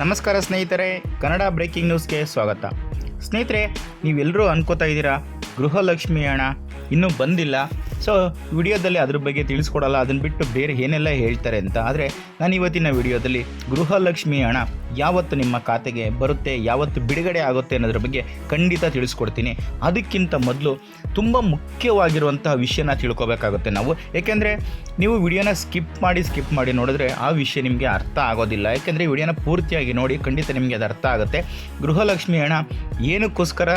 ನಮಸ್ಕಾರ ಸ್ನೇಹಿತರೆ ಕನ್ನಡ ಬ್ರೇಕಿಂಗ್ ನ್ಯೂಸ್ಗೆ ಸ್ವಾಗತ. ಸ್ನೇಹಿತರೆ ನೀವೆಲ್ಲರೂ ಅನ್ಕೋತಾ ಇದ್ದೀರಾ ಗೃಹಲಕ್ಷ್ಮಿ ಹಣ ಇನ್ನೂ ಬಂದಿಲ್ಲ. ಸೊ ವಿಡಿಯೋದಲ್ಲಿ ಅದ್ರ ಬಗ್ಗೆ ತಿಳಿಸ್ಕೊಡಲ್ಲ. ಅದನ್ನು ಬಿಟ್ಟು ಬೇರೆ ಏನೆಲ್ಲ ಹೇಳ್ತಾರೆ ಅಂತ ಆದರೆ ನಾನು ಇವತ್ತಿನ ವಿಡಿಯೋದಲ್ಲಿ ಗೃಹಲಕ್ಷ್ಮಿ ಹಣ ಯಾವತ್ತು ನಿಮ್ಮ ಖಾತೆಗೆ ಬರುತ್ತೆ, ಯಾವತ್ತು ಬಿಡುಗಡೆ ಆಗುತ್ತೆ ಅನ್ನೋದ್ರ ಬಗ್ಗೆ ಖಂಡಿತ ತಿಳಿಸ್ಕೊಡ್ತೀನಿ. ಅದಕ್ಕಿಂತ ಮೊದಲು ತುಂಬ ಮುಖ್ಯವಾಗಿರುವಂತಹ ವಿಷಯನ ತಿಳ್ಕೊಬೇಕಾಗುತ್ತೆ ನಾವು. ಏಕೆಂದರೆ ನೀವು ವಿಡಿಯೋನ ಸ್ಕಿಪ್ ಮಾಡಿ ಸ್ಕಿಪ್ ಮಾಡಿ ನೋಡಿದ್ರೆ ಆ ವಿಷಯ ನಿಮಗೆ ಅರ್ಥ ಆಗೋದಿಲ್ಲ. ಯಾಕೆಂದರೆ ವಿಡಿಯೋನ ಪೂರ್ತಿಯಾಗಿ ನೋಡಿ ಖಂಡಿತ ನಿಮಗೆ ಅದು ಅರ್ಥ ಆಗುತ್ತೆ. ಗೃಹಲಕ್ಷ್ಮಿ ಹಣ ಏನಕ್ಕೋಸ್ಕರ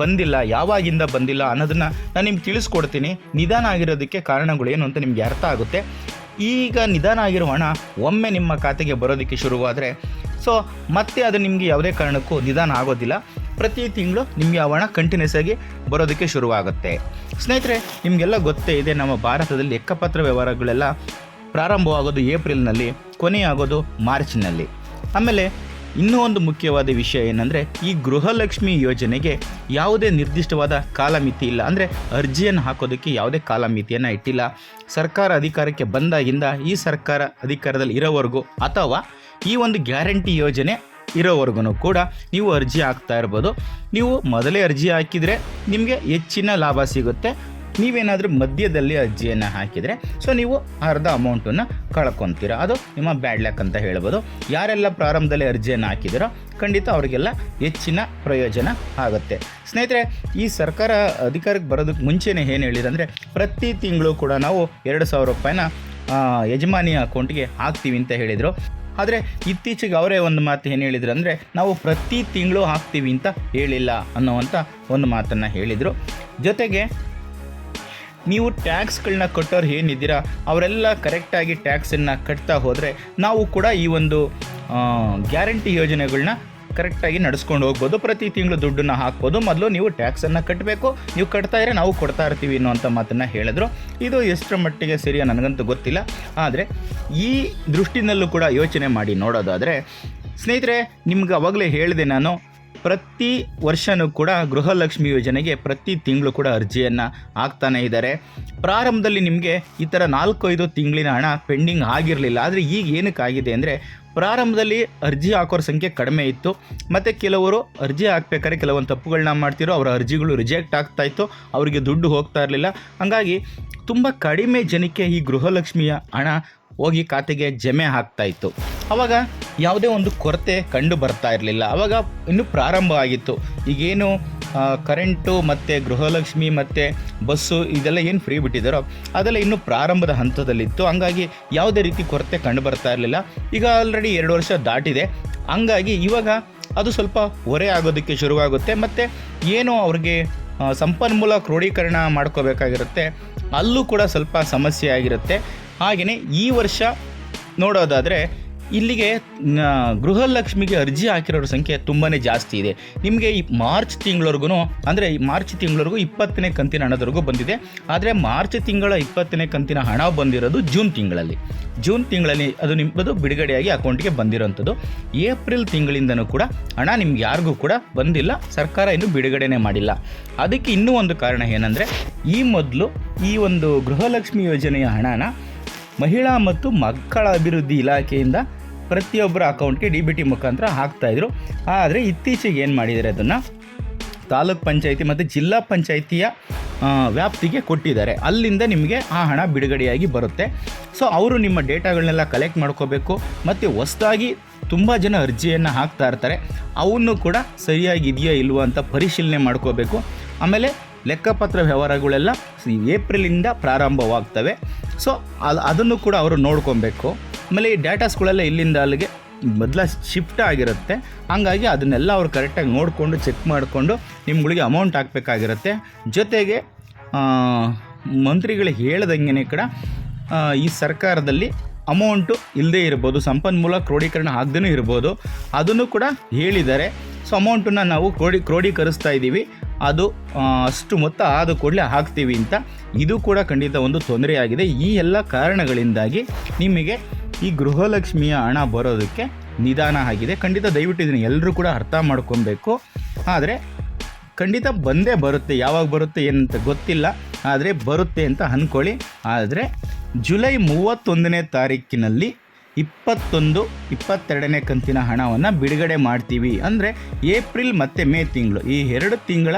ಬಂದಿಲ್ಲ, ಯಾವಾಗಿಂದ ಬಂದಿಲ್ಲ ಅನ್ನೋದನ್ನು ನಾನು ನಿಮ್ಗೆ ತಿಳಿಸ್ಕೊಡ್ತೀನಿ. ನಿಧಾನ ಆಗಿರೋದಕ್ಕೆ ಏನು ಅಂತ ನಿಮಗೆ ಅರ್ಥ ಆಗುತ್ತೆ. ಈಗ ನಿಧಾನ ಆಗಿರೋ ಹಣ ಒಮ್ಮೆ ನಿಮ್ಮ ಖಾತೆಗೆ ಬರೋದಕ್ಕೆ ಶುರುವಾದರೆ ಸೊ ಮತ್ತೆ ಅದು ನಿಮಗೆ ಯಾವುದೇ ಕಾರಣಕ್ಕೂ ನಿಧಾನ ಆಗೋದಿಲ್ಲ. ಪ್ರತಿ ತಿಂಗಳು ನಿಮಗೆ ಆ ಹಣ ಕಂಟಿನ್ಯೂಸ್ ಆಗಿ ಬರೋದಕ್ಕೆ ಶುರುವಾಗುತ್ತೆ. ಸ್ನೇಹಿತರೆ, ನಿಮಗೆಲ್ಲ ಗೊತ್ತೇ ಇದೆ, ನಮ್ಮ ಭಾರತದಲ್ಲಿ ಲೆಕ್ಕಪತ್ರ ವ್ಯವಹಾರಗಳೆಲ್ಲ ಪ್ರಾರಂಭವಾಗೋದು ಏಪ್ರಿಲ್ನಲ್ಲಿ, ಕೊನೆಯಾಗೋದು ಮಾರ್ಚ್ನಲ್ಲಿ. ಆಮೇಲೆ ಇನ್ನೂ ಒಂದು ಮುಖ್ಯವಾದ ವಿಷಯ ಏನಂದರೆ, ಈ ಗೃಹಲಕ್ಷ್ಮಿ ಯೋಜನೆಗೆ ಯಾವುದೇ ನಿರ್ದಿಷ್ಟವಾದ ಕಾಲಮಿತಿ ಇಲ್ಲ. ಅಂದರೆ ಅರ್ಜಿಯನ್ನು ಹಾಕೋದಕ್ಕೆ ಯಾವುದೇ ಕಾಲಮಿತಿಯನ್ನು ಇಟ್ಟಿಲ್ಲ. ಸರ್ಕಾರ ಅಧಿಕಾರಕ್ಕೆ ಬಂದಾಗಿಂದ ಈ ಸರ್ಕಾರ ಅಧಿಕಾರದಲ್ಲಿ ಇರೋವರೆಗೂ ಅಥವಾ ಈ ಒಂದು ಗ್ಯಾರಂಟಿ ಯೋಜನೆ ಇರೋವರೆಗೂ ಕೂಡ ನೀವು ಅರ್ಜಿ ಹಾಕ್ತಾ ಇರ್ಬೋದು. ನೀವು ಮೊದಲೇ ಅರ್ಜಿ ಹಾಕಿದರೆ ನಿಮಗೆ ಹೆಚ್ಚಿನ ಲಾಭ ಸಿಗುತ್ತೆ. ನೀವೇನಾದರೂ ಮಧ್ಯದಲ್ಲಿ ಅರ್ಜಿಯನ್ನು ಹಾಕಿದರೆ ಸೊ ನೀವು ಅರ್ಧ ಅಮೌಂಟನ್ನು ಕಳ್ಕೊತೀರ. ಅದು ನಿಮ್ಮ ಬ್ಯಾಡ್ ಲ್ಯಾಕ್ ಅಂತ ಹೇಳ್ಬೋದು. ಯಾರೆಲ್ಲ ಪ್ರಾರಂಭದಲ್ಲಿ ಅರ್ಜಿಯನ್ನು ಹಾಕಿದಿರೋ, ಖಂಡಿತ ಅವರಿಗೆಲ್ಲ ಹೆಚ್ಚಿನ ಪ್ರಯೋಜನ ಆಗುತ್ತೆ. ಸ್ನೇಹಿತರೆ, ಈ ಸರ್ಕಾರ ಅಧಿಕಾರಕ್ಕೆ ಬರೋದಕ್ಕೆ ಮುಂಚೆನೇ ಏನು ಹೇಳಿದಂದರೆ, ಪ್ರತಿ ತಿಂಗಳು ಕೂಡ ನಾವು ಎರಡು ಸಾವಿರ ರೂಪಾಯಿನ ಯಜಮಾನಿ ಅಕೌಂಟ್ಗೆ ಹಾಕ್ತೀವಿ ಅಂತ ಹೇಳಿದರು. ಆದರೆ ಇತ್ತೀಚೆಗೆ ಅವರೇ ಒಂದು ಮಾತು ಏನು ಹೇಳಿದ್ರು ಅಂದರೆ, ನಾವು ಪ್ರತಿ ತಿಂಗಳು ಹಾಕ್ತೀವಿ ಅಂತ ಹೇಳಿಲ್ಲ ಅನ್ನೋವಂಥ ಒಂದು ಮಾತನ್ನು ಹೇಳಿದರು. ಜೊತೆಗೆ ನೀವು ಟ್ಯಾಕ್ಸ್ಗಳನ್ನ ಕಟ್ಟೋರು ಏನಿದ್ದೀರಾ, ಅವರೆಲ್ಲ ಕರೆಕ್ಟಾಗಿ ಟ್ಯಾಕ್ಸನ್ನು ಕಟ್ತಾ ಹೋದರೆ ನಾವು ಕೂಡ ಈ ಒಂದು ಗ್ಯಾರಂಟಿ ಯೋಜನೆಗಳನ್ನ ಕರೆಕ್ಟಾಗಿ ನಡೆಸ್ಕೊಂಡು ಹೋಗ್ಬೋದು. ಪ್ರತಿ ತಿಂಗಳು ದುಡ್ಡನ್ನು ಹಾಕ್ಬೋದು. ಮೊದಲು ನೀವು ಟ್ಯಾಕ್ಸನ್ನು ಕಟ್ಟಬೇಕು ನೀವು ಕಟ್ತಾ ಇದ್ರೆ ನಾವು ಕೊಡ್ತಾ ಇರ್ತೀವಿ ಅನ್ನೋಂಥ ಮಾತನ್ನು ಹೇಳಿದ್ರು. ಇದು ಎಷ್ಟರ ಮಟ್ಟಿಗೆ ಸರಿಯಾ ನನಗಂತೂ ಗೊತ್ತಿಲ್ಲ. ಆದರೆ ಈ ದೃಷ್ಟಿನಲ್ಲೂ ಕೂಡ ಯೋಚನೆ ಮಾಡಿ ನೋಡೋದಾದರೆ, ಸ್ನೇಹಿತರೆ, ನಿಮ್ಗೆ ಅವಾಗಲೇ ಹೇಳಿದೆ ನಾನು ಪ್ರತಿ ವರ್ಷವೂ ಕೂಡ ಗೃಹಲಕ್ಷ್ಮಿ ಯೋಜನೆಗೆ ಪ್ರತಿ ತಿಂಗಳು ಕೂಡ ಅರ್ಜಿಯನ್ನು ಹಾಕ್ತಾನೆ ಇದ್ದಾರೆ. ಪ್ರಾರಂಭದಲ್ಲಿ ನಿಮಗೆ ಈ ಥರ ನಾಲ್ಕು ಐದು ತಿಂಗಳಿನ ಹಣ ಪೆಂಡಿಂಗ್ ಆಗಿರಲಿಲ್ಲ. ಆದರೆ ಈಗ ಏನಕ್ಕಾಗಿದೆ ಅಂದರೆ ಪ್ರಾರಂಭದಲ್ಲಿ ಅರ್ಜಿ ಹಾಕೋರ ಸಂಖ್ಯೆ ಕಡಿಮೆ ಇತ್ತು. ಮತ್ತು ಕೆಲವರು ಅರ್ಜಿ ಹಾಕ್ಬೇಕಾದ್ರೆ ಕೆಲವೊಂದು ತಪ್ಪುಗಳನ್ನ ಮಾಡ್ತಿರೋ ಅವರ ಅರ್ಜಿಗಳು ರಿಜೆಕ್ಟ್ ಆಗ್ತಾ ಇತ್ತು. ಅವರಿಗೆ ದುಡ್ಡು ಹೋಗ್ತಾ ಇರಲಿಲ್ಲ. ಹಾಗಾಗಿ ತುಂಬ ಕಡಿಮೆ ಜನಕ್ಕೆ ಈ ಗೃಹಲಕ್ಷ್ಮಿಯ ಹಣ ಹೋಗಿ ಖಾತೆಗೆ ಜಮೆ ಆಗ್ತಾ ಇತ್ತು. ಅವಾಗ ಯಾವುದೇ ಒಂದು ಕೊರತೆ ಕಂಡು ಬರ್ತಾ ಇರಲಿಲ್ಲ. ಅವಾಗ ಇನ್ನು ಪ್ರಾರಂಭ ಆಗಿತ್ತು. ಈಗೇನು ಕರೆಂಟು ಮತ್ತು ಗೃಹಲಕ್ಷ್ಮಿ ಮತ್ತು ಬಸ್ಸು ಇದೆಲ್ಲ ಏನು ಫ್ರೀ ಬಿಟ್ಟಿದ್ದಾರೋ ಅದೆಲ್ಲ ಇನ್ನೂ ಪ್ರಾರಂಭದ ಹಂತದಲ್ಲಿತ್ತು. ಹಂಗಾಗಿ ಯಾವುದೇ ರೀತಿ ಕೊರತೆ ಕಂಡು ಬರ್ತಾ ಇರಲಿಲ್ಲ. ಈಗ ಆಲ್ರೆಡಿ ಎರಡು ವರ್ಷ ದಾಟಿದೆ. ಹಂಗಾಗಿ ಇವಾಗ ಅದು ಸ್ವಲ್ಪ ಹೊರೆ ಆಗೋದಕ್ಕೆ ಶುರುವಾಗುತ್ತೆ. ಮತ್ತು ಏನು ಅವ್ರಿಗೆ ಸಂಪನ್ಮೂಲ ಕ್ರೋಢೀಕರಣ ಮಾಡ್ಕೋಬೇಕಾಗಿರುತ್ತೆ. ಅಲ್ಲೂ ಕೂಡ ಸ್ವಲ್ಪ ಸಮಸ್ಯೆ ಆಗಿರುತ್ತೆ. ಹಾಗೆಯೇ ಈ ವರ್ಷ ನೋಡೋದಾದರೆ ಇಲ್ಲಿಗೆ ಗೃಹಲಕ್ಷ್ಮಿಗೆ ಅರ್ಜಿ ಹಾಕಿರೋರ ಸಂಖ್ಯೆ ತುಂಬಾ ಜಾಸ್ತಿ ಇದೆ. ನಿಮಗೆ ಈ ಮಾರ್ಚ್ ತಿಂಗಳವರೆಗೂ ಅಂದರೆ ಈ ಮಾರ್ಚ್ ತಿಂಗಳವರೆಗೂ ಇಪ್ಪತ್ತನೇ ಕಂತಿನ ಹಣದವರೆಗೂ ಬಂದಿದೆ. ಆದರೆ ಮಾರ್ಚ್ ತಿಂಗಳ ಇಪ್ಪತ್ತನೇ ಕಂತಿನ ಹಣ ಬಂದಿರೋದು ಜೂನ್ ತಿಂಗಳಲ್ಲಿ. ಜೂನ್ ತಿಂಗಳಲ್ಲಿ ಅದು ನಿಮ್ಮದು ಬಿಡುಗಡೆಯಾಗಿ ಅಕೌಂಟ್ಗೆ ಬಂದಿರೋಂಥದ್ದು. ಏಪ್ರಿಲ್ ತಿಂಗಳಿಂದನೂ ಕೂಡ ಹಣ ನಿಮ್ಗೆ ಯಾರಿಗೂ ಕೂಡ ಬಂದಿಲ್ಲ, ಸರ್ಕಾರ ಇನ್ನೂ ಬಿಡುಗಡೆನೇ ಮಾಡಿಲ್ಲ. ಅದಕ್ಕೆ ಇನ್ನೂ ಒಂದು ಕಾರಣ ಏನಂದರೆ, ಈ ಮೊದಲು ಈ ಒಂದು ಗೃಹಲಕ್ಷ್ಮಿ ಯೋಜನೆಯ ಹಣನ ಮಹಿಳಾ ಮತ್ತು ಮಕ್ಕಳ ಅಭಿವೃದ್ಧಿ ಇಲಾಖೆಯಿಂದ ಪ್ರತಿಯೊಬ್ಬರ ಅಕೌಂಟ್ಗೆ ಡಿ ಬಿ ಟಿ ಮುಖಾಂತರ ಹಾಕ್ತಾಯಿದ್ರು ಆದರೆ ಇತ್ತೀಚೆಗೆ ಏನು ಮಾಡಿದ್ದಾರೆ ಅದನ್ನು? ತಾಲೂಕ್ ಪಂಚಾಯಿತಿ ಮತ್ತು ಜಿಲ್ಲಾ ಪಂಚಾಯತಿಯ ವ್ಯಾಪ್ತಿಗೆ ಕೊಟ್ಟಿದ್ದಾರೆ. ಅಲ್ಲಿಂದ ನಿಮಗೆ ಆ ಹಣ ಬಿಡುಗಡೆಯಾಗಿ ಬರುತ್ತೆ. ಸೊ ಅವರು ನಿಮ್ಮ ಡೇಟಾಗಳನ್ನೆಲ್ಲ ಕಲೆಕ್ಟ್ ಮಾಡ್ಕೋಬೇಕು. ಮತ್ತು ಹೊಸದಾಗಿ ತುಂಬ ಜನ ಅರ್ಜಿಯನ್ನು ಹಾಕ್ತಾ ಇರ್ತಾರೆ. ಅವನ್ನು ಕೂಡ ಸರಿಯಾಗಿದೆಯಾ ಇಲ್ವೋ ಅಂತ ಪರಿಶೀಲನೆ ಮಾಡ್ಕೋಬೇಕು. ಆಮೇಲೆ ಲೆಕ್ಕಪತ್ರ ವ್ಯವಹಾರಗಳೆಲ್ಲ ಏಪ್ರಿಲಿಂದ ಪ್ರಾರಂಭವಾಗ್ತವೆ. ಸೊ ಅದು ಅದನ್ನು ಕೂಡ ಅವರು ನೋಡ್ಕೊಬೇಕು. ಆಮೇಲೆ ಈ ಡೇಟಾಸ್ಗಳೆಲ್ಲ ಇಲ್ಲಿಂದ ಅಲ್ಲಿಗೆ ಮೊದಲ ಶಿಫ್ಟ್ ಆಗಿರುತ್ತೆ. ಹಾಗಾಗಿ ಅದನ್ನೆಲ್ಲ ಅವ್ರು ಕರೆಕ್ಟಾಗಿ ನೋಡಿಕೊಂಡು ಚೆಕ್ ಮಾಡಿಕೊಂಡು ನಿಮ್ಗಳಿಗೆ ಅಮೌಂಟ್ ಹಾಕಬೇಕಾಗಿರುತ್ತೆ. ಜೊತೆಗೆ ಮಂತ್ರಿಗಳು ಹೇಳ್ದಂಗೆ ಕೂಡ ಈ ಸರ್ಕಾರದಲ್ಲಿ ಅಮೌಂಟು ಇಲ್ಲದೇ ಇರ್ಬೋದು, ಸಂಪನ್ಮೂಲ ಕ್ರೋಢೀಕರಣ ಆಗದೇ ಇರ್ಬೋದು. ಅದನ್ನು ಕೂಡ ಹೇಳಿದ್ದಾರೆ. ಸೊ ಅಮೌಂಟನ್ನು ನಾವು ಕ್ರೋಢಿ ಕ್ರೋಢೀಕರಿಸ್ತಾ ಇದ್ದೀವಿ. ಅದು ಅಷ್ಟು ಮೊತ್ತ ಆದ ಕೂಡಲೇ ಹಾಕ್ತೀವಿ ಅಂತ. ಇದು ಕೂಡ ಖಂಡಿತ ಒಂದು ತೊಂದರೆಯಾಗಿದೆ. ಈ ಎಲ್ಲ ಕಾರಣಗಳಿಂದಾಗಿ ನಿಮಗೆ ಈ ಗೃಹಲಕ್ಷ್ಮಿಯ ಹಣ ಬರೋದಕ್ಕೆ ನಿಧಾನ ಆಗಿದೆ. ಖಂಡಿತ ದಯವಿಟ್ಟು ಇದನ್ನು ಎಲ್ಲರೂ ಕೂಡ ಅರ್ಥ ಮಾಡ್ಕೊಬೇಕು. ಆದರೆ ಖಂಡಿತ ಬಂದೇ ಬರುತ್ತೆ. ಯಾವಾಗ ಬರುತ್ತೆ ಏನಂತ ಗೊತ್ತಿಲ್ಲ. ಆದರೆ ಬರುತ್ತೆ ಅಂತ ಅಂದ್ಕೊಳ್ಳಿ ಆದರೆ ಜುಲೈ ಮೂವತ್ತೊಂದನೇ ತಾರೀಕಿನಲ್ಲಿ ಇಪ್ಪತ್ತೊಂದು, ಇಪ್ಪತ್ತೆರಡನೇ ಕಂತಿನ ಹಣವನ್ನು ಬಿಡುಗಡೆ ಮಾಡ್ತೀವಿ. ಅಂದರೆ ಏಪ್ರಿಲ್ ಮತ್ತು ಮೇ ತಿಂಗಳು. ಈ ಎರಡು ತಿಂಗಳ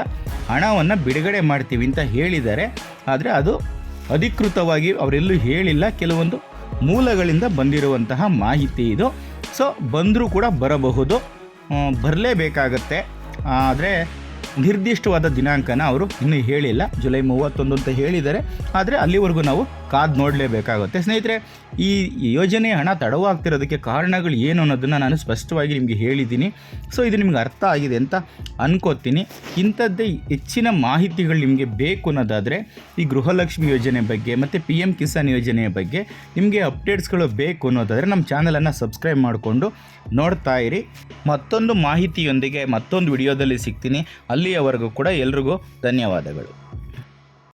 ಹಣವನ್ನು ಬಿಡುಗಡೆ ಮಾಡ್ತೀವಿ ಅಂತ ಹೇಳಿದ್ದಾರೆ. ಆದರೆ ಅದು ಅಧಿಕೃತವಾಗಿ ಅವರೆಲ್ಲೂ ಹೇಳಿಲ್ಲ. ಕೆಲವೊಂದು ಮೂಲಗಳಿಂದ ಬಂದಿರುವಂತಹ ಮಾಹಿತಿ ಇದು. ಸೊ ಬಂದರೂ ಕೂಡ ಬರಬಹುದು. ಬರಲೇಬೇಕಾಗತ್ತೆ. ಆದರೆ ನಿರ್ದಿಷ್ಟವಾದ ದಿನಾಂಕನ ಅವರು ಇನ್ನೂ ಹೇಳಿಲ್ಲ. ಜುಲೈ ಮೂವತ್ತೊಂದು ಅಂತ ಹೇಳಿದ್ದಾರೆ. ಆದರೆ ಅಲ್ಲಿವರೆಗೂ ನಾವು ಕಾದು ನೋಡಲೇಬೇಕಾಗುತ್ತೆ. ಸ್ನೇಹಿತರೆ, ಈ ಯೋಜನೆ ಹಣ ತಡವಾಗ್ತಿರೋದಕ್ಕೆ ಕಾರಣಗಳು ಏನು ಅನ್ನೋದನ್ನು ನಾನು ಸ್ಪಷ್ಟವಾಗಿ ನಿಮಗೆ ಹೇಳಿದ್ದೀನಿ. ಸೊ, ಇದು ನಿಮ್ಗೆ ಅರ್ಥ ಆಗಿದೆ ಅಂತ ಅನ್ಕೋತೀನಿ. ಇಂಥದ್ದೇ ಹೆಚ್ಚಿನ ಮಾಹಿತಿಗಳು ನಿಮಗೆ ಬೇಕು ಅನ್ನೋದಾದರೆ ಈ ಗೃಹಲಕ್ಷ್ಮಿ ಯೋಜನೆ ಬಗ್ಗೆ ಮತ್ತು ಪಿ ಎಂ ಕಿಸಾನ್ ಯೋಜನೆಯ ಬಗ್ಗೆ ನಿಮಗೆ ಅಪ್ಡೇಟ್ಸ್ಗಳು ಬೇಕು ಅನ್ನೋದಾದರೆ ನಮ್ಮ ಚಾನಲನ್ನು ಸಬ್ಸ್ಕ್ರೈಬ್ ಮಾಡಿಕೊಂಡು ನೋಡ್ತಾ ಇರಿ. ಮತ್ತೊಂದು ಮಾಹಿತಿಯೊಂದಿಗೆ ಮತ್ತೊಂದು ವಿಡಿಯೋದಲ್ಲಿ ಸಿಗ್ತೀನಿ. ಅಲ್ಲಿಯವರೆಗೂ ಕೂಡ ಎಲ್ರಿಗೂ ಧನ್ಯವಾದಗಳು.